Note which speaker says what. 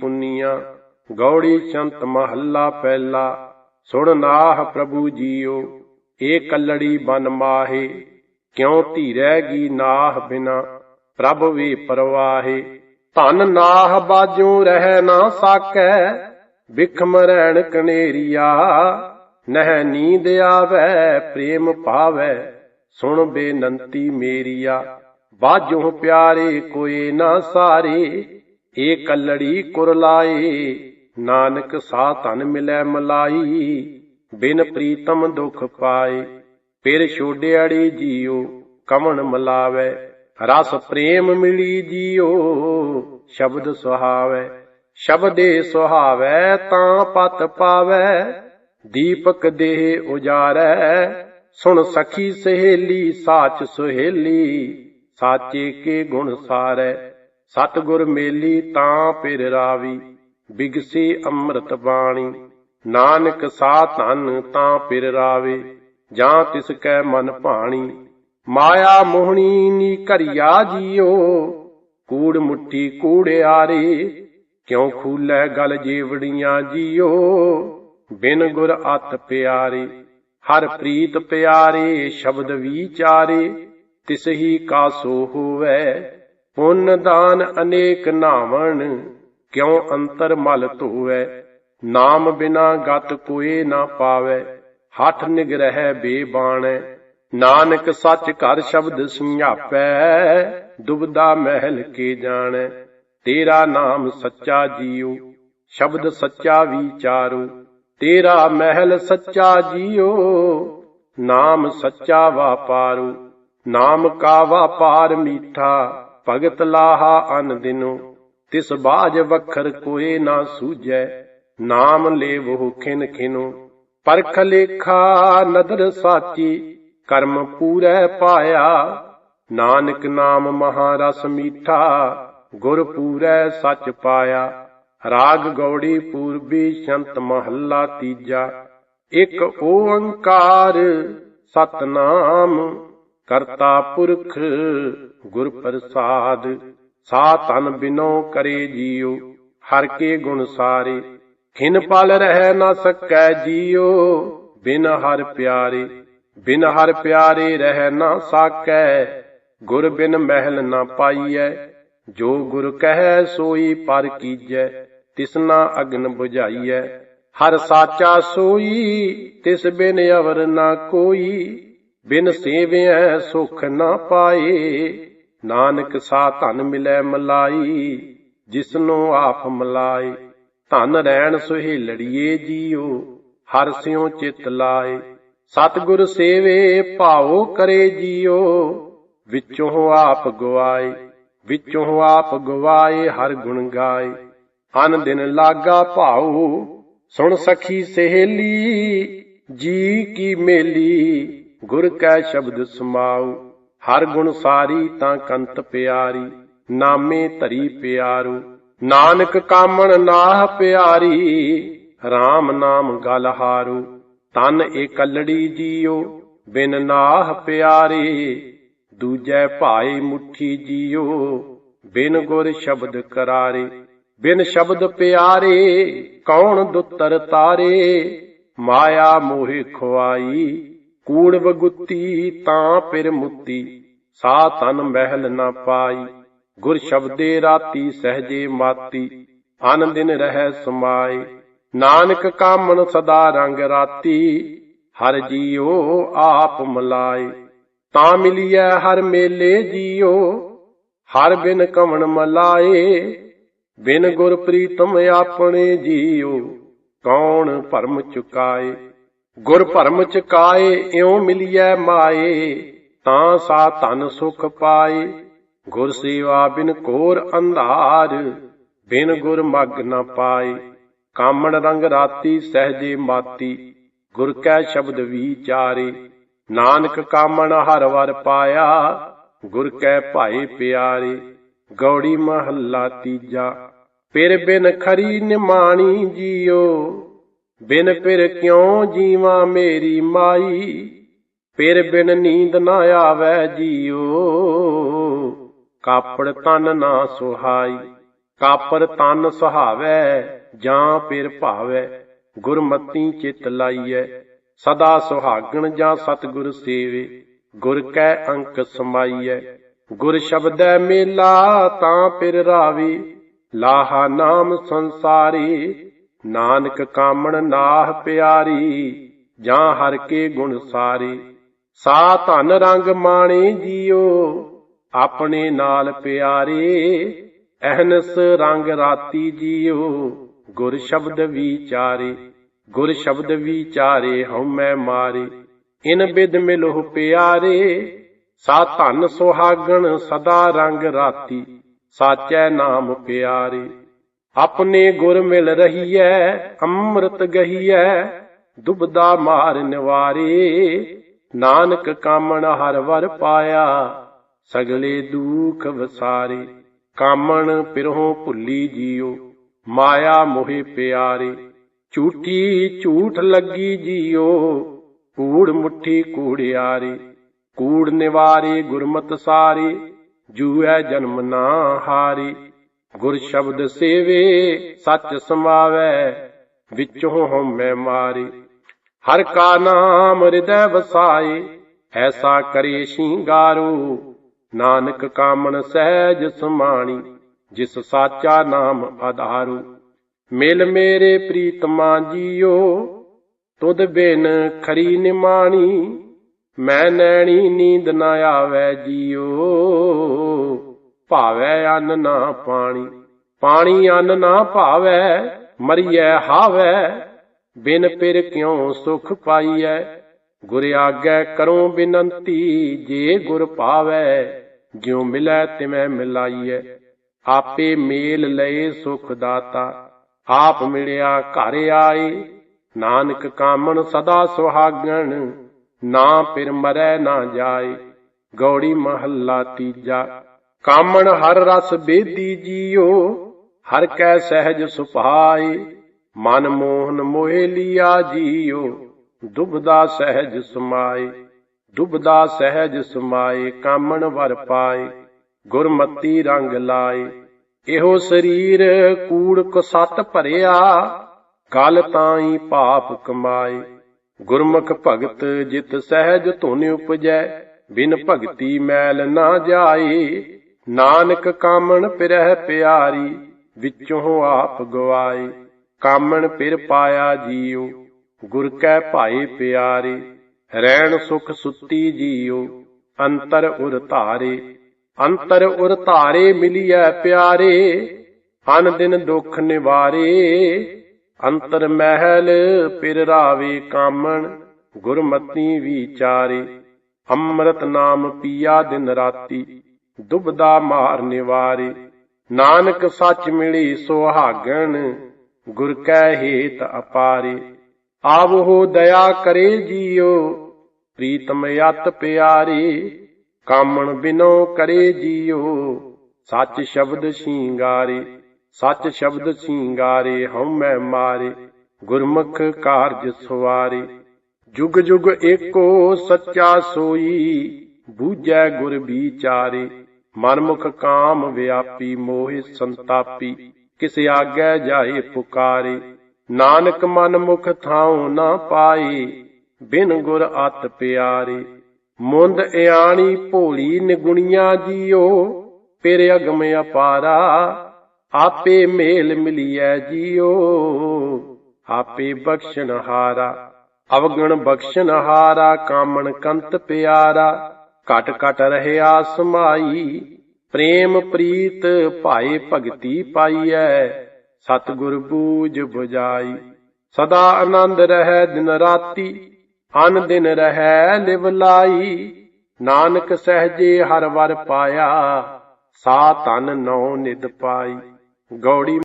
Speaker 1: ਪੁੰਨੀਆਂ, ਗੌੜੀ ਸ਼ੰਤ ਮਹੱਲਾ ਪਹਿਲਾ, ਸੁਣ ਨਾਹ ਪ੍ਰਭੂ ਜੀਓ ਏ ਕੱਲੜੀ ਬਨ ਮਾਹੇ, ਕਿਉ ਧੀਰੈਗੀ ਨਾਹ ਬਿਨਾ, ਪ੍ਰਭ ਵੇ ਪਰਵਾਹੇ। ਧਨ ਨਾਹ ਬਾਜੂ ਰਹਿ ਨਾ ਸਾਕੈ, ਬਿਖਮ ਰਹਿਣ ਕਨੇਰੀਆ, ਨਹਿ ਨੀਂਦ ਆਵੈ, ਪ੍ਰੇਮ ਪਾਵੈ ਸੁਣ ਬੇਨੰਤੀ ਮੇਰੀਆ। ਬਾਜੂ ਪਿਆਰੇ ਕੋਏ ਨਾ ਸਾਰੇ ਏ ਕੱਲੜੀ ਕੁਰਲਾਏ ਨਾਨਕ ਸਾ ਧਨ ਮਿਲੈ ਮਲਾਈ, ਬਿਨ ਪ੍ਰੀਤਮ ਦੁਖ ਪਾਏ। ਫਿਰ ਛੋਡਿਆੜੀ ਜੀਉ ਕਮਣ ਮਲਾਵੇ, ਰਸ ਪ੍ਰੇਮ ਮਿਲੀ ਜੀਉ ਸ਼ਬਦ ਸੁਹਾਵੇ। ਸ਼ਬਦੇ ਸੁਹਾਵੇ, ਤਾਂ ਪਤ ਪਾਵੇ, ਦੀਪਕ ਦੇਹ ਉਜਾਰੈ। ਸੁਣ ਸਖੀ ਸਹੇਲੀ, ਸਾਚ ਸੁਹੇਲੀ, ਸਾਚੇ ਕੇ ਗੁਣ ਸਾਰੈ। ਸਤਗੁਰ ਮੇਲੀ ਤਾਂ ਪਿਰ ਰਾਵੀ, ਬਿਗਸੀ ਅੰਮ੍ਰਿਤ ਬਾਣੀ। ਨਾਨਕ ਸਾ ਧਨ ਤਾਂ ਪਿਰ ਰਾਵੇ, ਜਾਂ ਤਿਸ ਕੈ ਮਨ ਭਾਣੀ। ਮਾਇਆ ਮੋਹਣੀ ਨੀ ਘਰਿਆ ਜੀਓ, ਕੂੜ ਮੁੱਠੀ ਕੂੜਿਆਰੇ ਕਿਉ ਖੂਲੇ ਗਲ ਜੀਵੜੀਆਂ ਜੀਓ। ਬਿਨ ਗੁਰ ਅਤ ਪਿਆਰੇ, ਹਰ ਪ੍ਰੀਤ ਪਿਆਰੇ, ਸ਼ਬਦ ਵਿਚਾਰੇ ਤਿਸ ਹੀ ਕਾਸੋ ਹੋਵੇ। ਪੁੰਨ ਦਾਨ ਅਨੇਕ ਨਾਵਣ, ਕਿਉ ਅੰਤਰ ਮਲ ਧੋਵੇ? ਨਾਮ ਬਿਨਾ ਗਤ ਕੋਏ ਨਾ ਪਾਵੇ ਹੱਠ ਨਿਗਰਹਿ ਬੇਬਾਣੈ। ਨਾਨਕ ਸੱਚ ਘਰ ਸ਼ਬਦ ਸੰਝਾਪੈ ਦੁਬਦਾ ਮਹਿਲ ਕੇ ਜਾਣੈ। ਤੇਰਾ ਨਾਮ ਸੱਚਾ ਜੀਉ ਸ਼ਬਦ ਸੱਚਾ ਵਿਚਾਰੋ। ਤੇਰਾ ਮਹਿਲ ਸੱਚਾ ਜੀਉ ਨਾਮ ਸੱਚਾ ਵਾਪਾਰੂ। ਨਾਮ ਕਾ ਵਾਪਾਰ ਮੀਠਾ ਭਗਤ ਲਾਹਾ ਅਨ ਦਿਨੋ, ਤਿਸ ਬਾਜ ਵਖਰ ਕੋਏ ਨਾ ਸੂਝੈ, ਨਾਮ ਲੇਵੋ ਖਿਨ ਖਿਨੋ। ਪਰਖ ਲੇਖਾ ਨਦਰ ਸਾਚੀ, ਕਰਮ ਪੂਰੈ ਪਾਇਆ। ਨਾਨਕ ਨਾਮ ਮਹਾਰਸ ਮੀਠਾ, ਗੁਰ ਪੂਰੈ ਸੱਚ ਪਾਇਆ। ਰਾਗ ਗੌੜੀ ਪੂਰਬੀ ਸ਼ੰਤ ਮਹੱਲਾ ਤੀਜਾ। ਇੱਕ ਓੰਕਾਰ ਸਤਨਾਮ ਕਰਤਾ ਪੁਰਖ ਗੁਰ ਪ੍ਰਸਾਦ ਸਾ ਤਨ ਬਿਨੋ ਕਰੇ ਜੀਉ, ਹਰ ਕੇ ਗੁਣ ਸਾਰੇ, ਖਿਨ ਪਲ ਰਹਿ ਨਾ ਸਕੈ ਜੀਉ, ਬਿਨ ਹਰ ਪਿਆਰੇ, ਬਿਨ ਹਰ ਪਿਆਰੇ ਰਹਿ ਨਾ ਸਾਕੈ, ਗੁਰ ਬਿਨ ਮਹਿਲ ਨਾ ਪਾਈਐ, ਜੋ ਗੁਰ ਕਹੈ ਸੋਈ ਪਰ ਕੀਜੈ ਤਿਸਨਾ ਅਗਨ 부ਝਾਈਐ ਹਰ ਸਾਚਾ ਸੋਈ, ਤਿਸ ਬਿਨ ਅਵਰ ਨਾ ਕੋਈ। ਬਿਨ ਸੇਵਿਐ ਸੁਖ ਨਾ ਪਾਏ, ਨਾਨਕ ਸਾ ਧਨ ਮਿਲੈ ਮਲਾਈ, ਜਿਸਨੂੰ ਆਪ ਮਲਾਏ। ਧਨ ਰਹਿਣ ਸੁਹੇਲੜੀਏ ਜੀਉ ਹਰ ਸਿਉ ਚਿਤ ਲਾਏ। ਸਤਿਗੁਰ ਸੇਵੇ ਭਾਉ ਕਰੇ ਜੀਉ ਵਿੱਚੋਂ ਆਪ ਗਵਾਏ। ਵਿੱਚੋਂ ਆਪ ਗਵਾਏ, ਹਰ ਗੁਣ ਗਾਏ। ਅਨ ਦਿਨ ਲਾਗਾ ਭਾਉ, ਸੁਣ ਸਖੀ ਸਹੇਲੀ, ਜੀ ਕੀ ਮੇਲੀ। ਗੁਰ ਕੈ ਸ਼ਬਦ ਸਮਾਉ, ਹਰ ਗੁਣ ਸਾਰੀ ਤਾਂ ਕੰਤ ਪਿਆਰੀ, ਨਾਮੇ ਧਰੀ ਪਿਆਰੂ, ਨਾਨਕ ਕਾਮਣ ਨਾਹ ਪਿਆਰੀ RAM ਨਾਮ ਗਲ ਹਾਰੂ, ਤਨ ਇਕੱਲੜੀ ਜੀਉ ਬਿਨ ਨਾਹ ਪਿਆਰੇ, ਦੂਜੈ ਭਾਈ ਮੁਠੀ ਜੀਉ ਬਿਨ ਗੁਰ ਸ਼ਬਦ ਕਰਾਰੇ, ਬਿਨ ਸ਼ਬਦ ਪਿਆਰੇ, ਕੌਣ ਦੁੱਤਰ ਤਾਰੇ, ਮਾਇਆ ਮੋਹਿ ਖੁਆਈ ਕੂੜ ਬਗੁੱਤੀ ਤਾਂ ਫਿਰ ਮੁੱਤੀ, ਸਾ ਤਨ ਮਹਿਲ ਨਾ ਪਾਈ, ਗੁਰ ਸ਼ਬਦੇ ਰਾਤੀ ਸਹਜੇ ਮਾਤੀ, ਅਨ ਦਿਨ ਰਹਿ ਸਮਾਏ ਨਾਨਕ ਕਾਮਣ ਸਦਾ ਰੰਗ ਰਾਤੀ, ਹਰ ਜੀਉ ਆਪ ਮਲਾਏ ਤਾਂ ਮਿਲੀਐ ਹਰ ਮੇਲੇ ਜੀਉ, ਹਰ ਬਿਨ ਕਵਣ ਮਲਾਏ, ਬਿਨ ਗੁਰ ਪ੍ਰੀਤਮ ਆਪਣੇ ਜੀਉ, ਕੌਣ ਭਰਮ ਚੁਕਾਏ। ਗੁਰ ਭਰਮ ਚੁਕਾਏ ਇਉ ਮਿਲੀਐ ਮਾਏ, ਤਾਂ ਸਾ ਧਨ ਸੁਖ ਪਾਏ। ਗੁਰ ਸੇਵਾ ਬਿਨ ਕੋਰ ਅੰਧਾਰ, ਬਿਨ ਗੁਰ ਮਗ ਨਾ ਪਾਏ। ਕਾਮਣ ਰੰਗ ਰਾਤੀ ਸਹਜੇ ਮਾਤੀ, ਗੁਰ ਕੈ ਸ਼ਬਦ ਵਿਚਾਰੇ ਨਾਨਕ ਕਾਮਣ ਹਰ ਵਰ ਪਾਇਆ, ਗੁਰ ਕੈ ਭਾਏ ਪਿਆਰੇ। ਗੌੜੀ ਮਹੱਲਾ ਤੀਜਾ ਪਿਰ ਬਿਨ ਖਰੀ ਨਿਮਾਣੀ ਜੀਓ। ਬਿਨ ਪਿਰ ਕਿਉ ਜੀਵਾਂ ਮੇਰੀ ਮਾਈ? ਫਿਰ ਬਿਨ ਨੀਂਦ ਨਾ ਆਵੈ ਜੀਓ ਕਾਪੜ ਤਨ ਨਾ ਸੁਹਾਈ ਕਾਪਰ ਤਨ ਸੁਹਾਵੈ, ਜਾਂ ਪਿਰ ਭਾਵੈ, ਗੁਰਮਤੀ ਚਿਤ ਲਾਈਐ। ਸਦਾ ਸੁਹਾਗਣ ਜਾਂ ਸਤਿਗੁਰ ਸੇਵੇ, ਗੁਰ ਕੈ ਅੰਕ ਸਮਾਈਐ। ਗੁਰ ਸ਼ਬਦੈ ਮੇਲਾ, ਤਾਂ ਪਿਰ ਰਾਵੀ, ਲਾਹਾ ਨਾਮ ਸੰਸਾਰੀ ਨਾਨਕ ਕਾਮਣ ਨਾਹ ਪਿਆਰੀ, ਜਾਂ ਹਰ ਕੇ ਗੁਣ ਸਾਰੇ। ਸਾ ਧਨ ਰੰਗ ਮਾਣੇ ਜੀਓ, ਆਪਣੇ ਨਾਲ ਪਿਆਰੇ। ਅਹਨਸ ਰੰਗ ਰਾਤੀ ਜੀਓ, ਗੁਰ ਸ਼ਬਦ ਵਿਚਾਰੇ। ਗੁਰ ਸ਼ਬਦ ਵਿਚਾਰੇ ਹਉਮੈ ਮਾਰੇ। ਇਨ ਬਿਦ ਮਿਲੋ ਪਿਆਰੇ, ਸਾ ਧਨ ਸੁਹਾਗਣ ਸਦਾ ਰੰਗ ਰਾਤੀ। ਸਾਚੈ ਨਾਮ ਪਿਆਰੇ। ਆਪਣੇ ਗੁਰ ਮਿਲ ਰਹੀਐ, ਅੰਮ੍ਰਿਤ ਗਹੀਐ, ਦੁਬਦਾ ਮਾਰ ਨਿਵਾਰੇ। ਨਾਨਕ ਕਾਮਣ ਹਰ ਵਰ ਪਾਇਆ, ਸਗਲੇ ਦੁਖ ਵਸਾਰੇ। ਕਾਮਣ ਪਿਰਹੋਂ ਭੁੱਲੀ ਜੀਓ, ਮਾਇਆ ਮੋਹਿ ਪਿਆਰੇ। ਝੂਠੀ ਝੂਠ ਲੱਗੀ ਜੀਓ, ਕੂੜ ਮੁੱਠੀ ਕੂੜਿਆਰੇ ਕੂੜ ਨਿਵਾਰੇ ਗੁਰਮਤ ਸਾਰੇ, ਜੂਐ ਜਨਮ ਨਾ ਹਾਰੇ। ਗੁਰ ਸ਼ਬਦ ਸੇਵੇ, ਸੱਚ ਸਮਾਵੈ, ਵਿੱਚੋਂ ਹਉਮੈ ਮਾਰੇ। ਹਰ ਕਾ ਨਾਮ ਹਿਰਦੈ ਵਸਾਏ, ਐਸਾ ਕਰੇ ਸ਼ਿੰਗਾਰੂ। ਨਾਨਕ ਕਾਮਣ ਸਹਿਜ ਸਮਾਣੀ, ਜਿਸ ਸਾਚਾ ਨਾਮ ਆਧਾਰੂ। ਮਿਲ ਮੇਰੇ ਪ੍ਰੀਤਮਾ ਜੀਓ, ਤੁਧ ਬਿਨ ਖਰੀ ਨਿਮਾਣੀ, ਮੈਂ ਨੈਣੀ ਨੀਂਦ ਨਾ ਆਵੈ ਜੀਓ। ਭਾਵੈ ਅੰਨ ਨਾ ਪਾਣੀ। ਪਾਣੀ ਅੰਨ ਨਾ ਭਾਵੈ, ਮਰੀਐ ਹਾਵੈ। ਬਿਨ ਪਿਰ ਕਿਉ ਸੁਖ ਪਾਈਐ? ਗੁਰ ਆਗੈ ਕਰੋ ਬਿਨੰਤੀ, ਜੇ ਗੁਰ ਪਾਵੈ, ਜਿਉ ਮਿਲੈ ਤਿਵੈ ਮਿਲਾਈਐ। ਆਪੇ ਮੇਲ ਲਏ ਸੁਖ ਦਾਤਾ, ਆਪ ਮਿਲਿਆ ਘਰ ਆਏ। ਨਾਨਕ ਕਾਮਣ ਸਦਾ ਸੁਹਾਗਣ, ਨਾ ਪਿਰ ਮਰੈ ਨਾ ਜਾਏ। ਗੌੜੀ ਮਹੱਲਾ ਤੀਜਾ। ਕਾਮਣ ਹਰ ਰਸ ਬੇਦੀ ਜੀਓ, ਹਰ ਕੈ ਸਹਿਜ ਸੁਭਾਏ ਮਨ ਮੋਹਨ ਮੋਹਿ ਲਿਆ ਜੀਓ। ਦੁਬਦਾ ਸਹਿਜ ਸਮਾਏ, ਦੁਬਦਾ ਸਹਿਜ ਸਮਾਏ, ਕਾਮਣ ਵਰ ਪਾਏ, ਗੁਰਮਤੀ ਰੰਗ ਲਾਏ। ਇਹੋ ਸਰੀਰ ਕੂੜ ਕਸਤ ਭਰਿਆ ਕਲ ਤਾਈ ਪਾਪ ਕਮਾਏ। ਗੁਰਮੁਖ ਭਗਤ ਜਿਤ ਸਹਿਜ ਧੁਨ ਉਪਜੈ, ਬਿਨ ਭਗਤੀ ਮੈਲ ਨਾ ਜਾਏ। ਨਾਨਕ ਕਾਮਣ ਪਿਰਹਿ ਪਿਆਰੀ, ਵਿੱਚੋਂ ਆਪ ਗਵਾਏ। ਕਾਮਣ ਪਿਰ ਪਾਇਆ ਜੀਉ, ਗੁਰ ਕੈ ਭਾਏ ਪਿਆਰੇ। ਰਹਿਣ ਸੁਖ ਸੁੱਤੀ ਜੀਉ, ਅੰਤਰ ਉਰ ਧਾਰੇ। ਅੰਤਰ ਉਰ ਧਾਰੇ ਮਿਲਿਐ ਪਿਆਰੇ, ਅਨ ਦਿਨ ਦੁਖ ਨਿਵਾਰੇ। ਅੰਤਰ ਮਹਿਲ ਪਿਰ ਰਾਵੇ ਕਾਮਣ, ਗੁਰਮਤੀ ਵਿਚਾਰੇ। ਅੰਮ੍ਰਿਤ ਨਾਮ ਪੀਆ ਦਿਨ ਰਾਤੀ। ਦੁਬਦਾ ਮਾਰ ਨਿਵਾਰੇ। ਨਾਨਕ ਸੱਚ ਮਿਲੀ ਸੁਹਾਗਣ, ਗੁਰ ਕੈ ਹੇਤ ਅਪਾਰੇ। ਆਵੋ ਦਇਆ ਕਰੇ ਜੀਓ, ਪ੍ਰੀਤਮ ਯਤ ਪਿਆਰੇ। ਕਾਮਣ ਬਿਨੋ ਕਰੇ ਜੀਓ, ਸੱਚ ਸ਼ਬਦ ਸ਼ਿੰਗਾਰੇ। ਸੱਚ ਸ਼ਬਦ ਸ਼ਿੰਗਾਰੇ ਹਉਮੈ ਮਾਰੇ, ਗੁਰਮੁਖ ਕਾਰਜ ਸਵਾਰੇ। ਜੁਗ ਜੁਗ ਏਕੋ ਸੱਚਾ ਸੋਈ, ਬੂਝੈ ਗੁਰ ਵਿਚਾਰੇ। ਮਨਮੁਖ ਕਾਮ ਵਿਆਪੀ ਮੋਹਿ ਸੰਤਾਪੀ, ਕਿਸ ਆਗੈ ਜਾਏ ਪੁਕਾਰੇ। ਨਾਨਕ ਮਨ ਮੁਖ ਥਾਉ ਨਾ ਪਾਏ, ਬਿਨ ਗੁਰ ਅਤ ਪਿਆਰੇ। ਮੁੰਦ ਇਆਣੀ ਭੋਲੀ ਨਿਗੁਣੀਆਂ ਜੀਓ ਪੇਰੇ ਅਗਮ ਅਪਾਰਾ, ਆਪੇ ਮੇਲ ਮਿਲੀਐ ਜੀਓ। ਆਪੇ ਬਖਸ਼ਣ ਹਾਰਾ ਅਵਗਣ ਬਖਸ਼ਣ ਹਾਰਾ ਕਾਮਣ ਕੰਤ ਪਿਆਰਾ। ਘਟ ਘਟ ਰਹਿਆ ਸਮਾਈ ਪ੍ਰੇਮ ਪ੍ਰੀਤ ਭਾਏ ਭਗਤੀ ਪਾਈਐ, ਸਤਿਗੁਰ ਬੂਝ 부ਜਾਈ ਸਦਾ ਆਨੰਦ ਰਹਿ ਦਿਨ ਰਾਤੀ, ਅਨ ਦਿਨ ਰਹਿ ਲਿਵ ਲਾਈ। ਨਾਨਕ ਸਹਜੇ ਹਰ ਵਰ ਪਾਇਆ, ਸਾ ਤਨ ਨੌ ਨਿਦ ਪਾਈ। ਗੌੜੀ